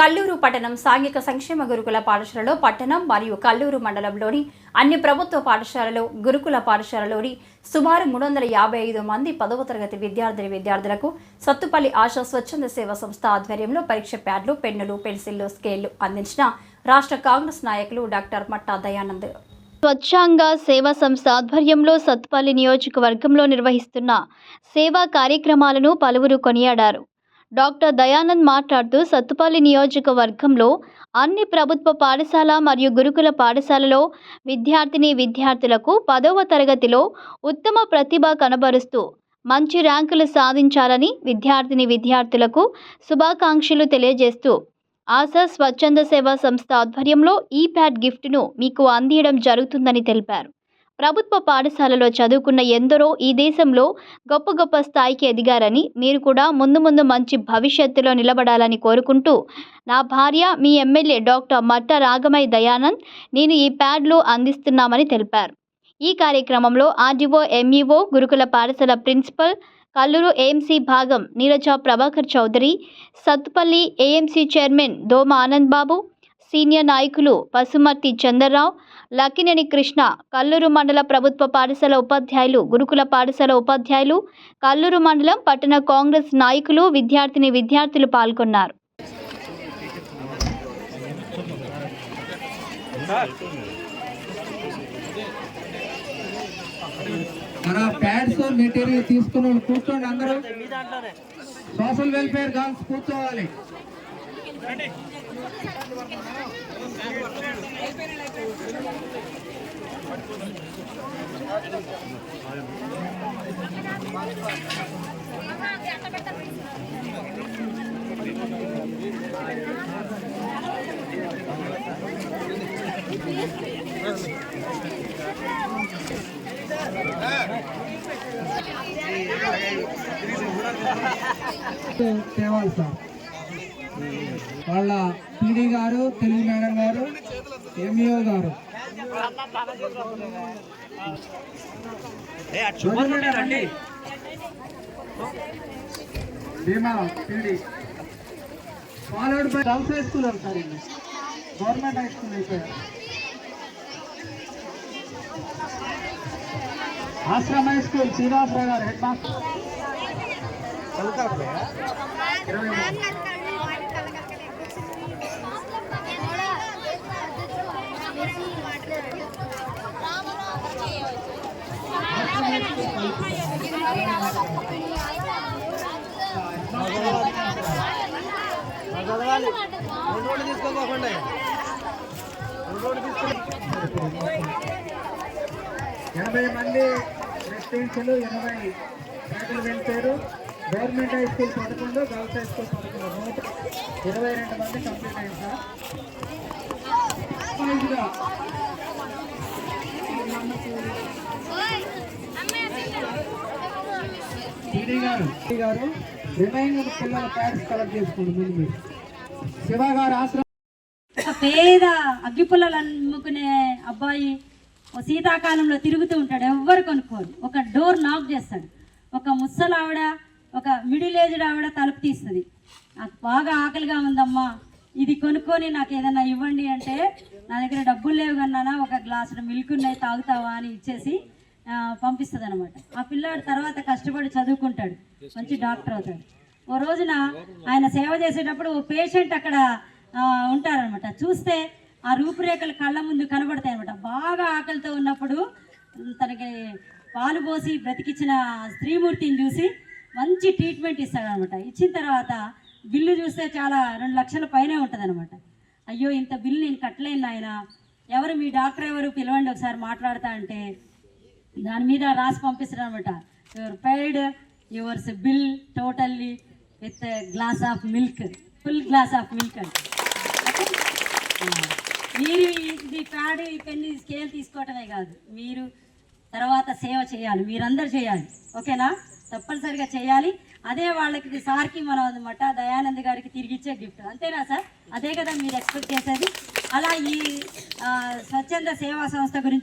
కల్లూరు పట్టణం సాంఘిక సంక్షేమ గురుకుల పాఠశాలలో పట్టణం మరియు కల్లూరు మండలంలోని అన్ని ప్రభుత్వ పాఠశాలలో గురుకుల పాఠశాలలోని సుమారు మూడు వందల యాభై ఐదు మంది పదవ తరగతి విద్యార్థిని విద్యార్థులకు సత్తుపల్లి ఆశా స్వచ్ఛంద సేవా సంస్థ ఆధ్వర్యంలో పరీక్ష ప్యాడ్లు పెన్నులు పెన్సిళ్ళు స్కేళ్ళు అందించిన రాష్ట్ర కాంగ్రెస్ నాయకులు డాక్టర్ మట్టా దయానంద్. స్వచ్ఛంగా సేవా సంస్థ ఆధ్వర్యంలో సత్తుపల్లి నియోజకవర్గంలో నిర్వహిస్తున్న సేవా కార్యక్రమాలను పలువురు కొనియాడారు. డాక్టర్ దయానంద్ మాట్లాడుతూ సత్తుపల్లి నియోజకవర్గంలో అన్ని ప్రభుత్వ పాఠశాల మరియు గురుకుల పాఠశాలలో విద్యార్థిని విద్యార్థులకు పదవ తరగతిలో ఉత్తమ ప్రతిభ కనబరుస్తూ మంచి ర్యాంకులు సాధించాలని విద్యార్థిని విద్యార్థులకు శుభాకాంక్షలు తెలియజేస్తూ ఆశా స్వచ్ఛంద సేవా సంస్థ ఆధ్వర్యంలో ఈ ప్యాడ్ గిఫ్ట్ను మీకు అందియడం జరుగుతుందని తెలిపారు. ప్రభుత్వ పాఠశాలలో చదువుకున్న ఎందరో ఈ దేశంలో గొప్ప గొప్ప స్థాయికి ఎదిగారని మీరు కూడా ముందు ముందు మంచి భవిష్యత్తులో నిలబడాలని కోరుకుంటూ నా భార్య మీ ఎమ్మెల్యే డాక్టర్ మట్ట రాగమయ్య దయానంద్ నేను ఈ ప్యాడ్లు అందిస్తున్నామని తెలిపారు. ఈ కార్యక్రమంలో ఆర్డీఓ ఎంఈఓ గురుకుల పాఠశాల ప్రిన్సిపల్ కల్లూరు ఏఎంసీ భాగం నీరజ ప్రభాకర్ చౌదరి సత్తుపల్లి ఏఎంసీ చైర్మన్ దోమ ఆనంద్ బాబు సీనియర్ నాయకులు పసుమర్తి చంద్రరావు లక్కినేని కృష్ణ కల్లూరు మండల ప్రభుత్వ పాఠశాల ఉపాధ్యాయులు గురుకుల పాఠశాల ఉపాధ్యాయులు కల్లూరు మండలం పట్టణ కాంగ్రెస్ నాయకులు విద్యార్థిని విద్యార్థులు పాల్గొన్నారు. మన ప్యాడ్స్ మెటీరియల్ తీసుకున్న వాళ్ళు కూర్చోండి అందరూ. సోషల్ వెల్ఫేర్ గర్ల్స్ కూర్చోవాలి. తేవాలి సార్ వాళ్ళ పీడీ గారు తెలుగు మేడం గారు ఎంఈఓ గారు. Bheema PD. Followed by girls high school government high school అయిపోయారు ఆశ్రమ హై స్కూల్ శ్రీనివాసరావు గారు హెడ్ మాస్టర్. ఇరవై ఎనభై మంది రెసిడెన్షియల్ ఎనభై పేదలు వెళ్తారు. గవర్నమెంట్ హై స్కూల్ పదకొండు గర్ల్స్ హై స్కూల్ పదకొండు. నూట ఇరవై రెండు మంది కంప్లీట్ అయింది సార్. వైజ్గా గారు. గారు రిమైనింగ్ పిల్లల ప్యాడ్స్ కలెక్ట్ చేసుకోండి ముందు మీరు. శివ గారు ఆశ్రమం. ఒక పేద అగ్గిపుల్లలు అమ్ముకునే అబ్బాయి ఓ శీతాకాలంలో తిరుగుతూ ఉంటాడు ఎవ్వరు కొనుక్కోరు. ఒక డోర్ నాక్ చేస్తాడు. ఒక ముసలి ఆవిడ ఒక మిడిల్ ఏజ్డ్ ఆవిడ తలుపు తీస్తుంది. నాకు బాగా ఆకలిగా ఉందమ్మా ఇది కొనుక్కొని నాకు ఏదైనా ఇవ్వండి అంటే నా దగ్గర డబ్బులు లేవు కన్నా ఒక గ్లాసు మిల్క్ ఉన్నాయి తాగుతావా అని ఇచ్చేసి పంపిస్తుంది అనమాట ఆ పిల్లాడు తర్వాత కష్టపడి చదువుకుంటాడు. మంచి డాక్టర్ అవుతాడు. ఓ రోజున ఆయన సేవ చేసేటప్పుడు ఓ పేషెంట్ అక్కడ ఉంటారనమాట చూస్తే ఆ రూపురేఖలు కళ్ళ ముందు కనబడతాయి అనమాట బాగా ఆకలితో ఉన్నప్పుడు తనకి పాలు పోసి బ్రతికిచ్చిన స్త్రీమూర్తిని చూసి మంచి ట్రీట్మెంట్ ఇస్తాడనమాట ఇచ్చిన తర్వాత బిల్లు చూస్తే చాలా రెండు లక్షల పైనే ఉంటుందన్నమాట. అయ్యో ఇంత బిల్లు నేను కట్టలేను ఆయన ఎవరు మీ డాక్టర్ ఎవరు పిలవండి ఒకసారి మాట్లాడతా అంటే దాని మీద రాసి పంపిస్తారు అనమాట your paid yours bill totally with glass of milk full glass of milk అంటే. మీరు ఇది ప్యాడ్ ఈ పెన్ స్కేల్ తీసుకోవటమే కాదు. మీరు తర్వాత సేవ చేయాలి. మీరందరూ చేయాలి. ఓకేనా? తప్పనిసరిగా చేయాలి. అదే వాళ్ళకి ఇది సార్కి మనం అనమాట దయానంద్ గారికి తిరిగి ఇచ్చే గిఫ్ట్ అంతేనా సార్? అదే కదా మీరు ఎక్స్పెక్ట్ చేసేది. అలా ఈ స్వచ్ఛంద సేవా సంస్థ గురించి